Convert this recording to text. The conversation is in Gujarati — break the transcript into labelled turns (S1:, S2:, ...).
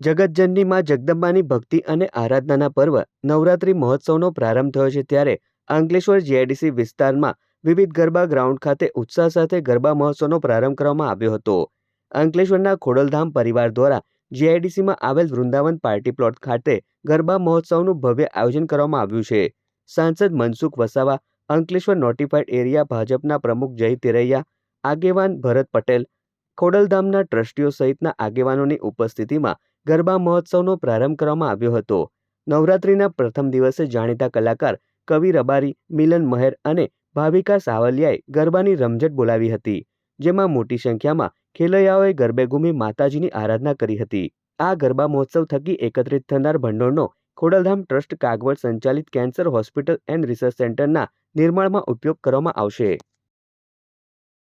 S1: જગતજનની માં જગદંબાની ભક્તિ અને આરાધનાના પર્વ નવરાત્રિ મહોત્સવનો પ્રારંભ થયો છે ત્યારે અંકલેશ્વર જીઆઈડીસી વિસ્તારમાં વિવિધ ગરબા ગ્રાઉન્ડ ખાતે ઉત્સાહ સાથે ગરબા મહોત્સવનો પ્રારંભ કરવામાં આવ્યો હતો. અંકલેશ્વરના ખોડલધામ પરિવાર દ્વારા જીઆઈડીસીમાં આવેલ વૃંદાવન પાર્ટી પ્લોટ ખાતે ગરબા મહોત્સવનું ભવ્ય આયોજન કરવામાં આવ્યું છે. સાંસદ મનસુખ વસાવા અંકલેશ્વર નોટિફાઈડ એરિયા ભાજપના પ્રમુખ જય તેરૈયા, આગેવાન ભરત પટેલ, ખોડલધામના ટ્રસ્ટીઓ સહિતના આગેવાનોની ઉપસ્થિતિમાં ગરબા મહોત્સવનો પ્રારંભ કરવામાં આવ્યો હતો. નવરાત્રિના પ્રથમ દિવસે જાણીતા કલાકાર કવિ રબારી, મિલન મહેર અને ભાવિકા સાવલિયાએ ગરબાની રમઝટ બોલાવી હતી, જેમાં મોટી સંખ્યામાં ખેલૈયાઓએ ગરબે ઘૂમી માતાજીની આરાધના કરી હતી. આ ગરબા મહોત્સવ થકી એકત્રિત થનાર ભંડોળનો ખોડલધામ ટ્રસ્ટ કાગવડ સંચાલિત કેન્સર હોસ્પિટલ એન્ડ રિસર્ચ સેન્ટરના નિર્માણમાં ઉપયોગ કરવામાં આવશે.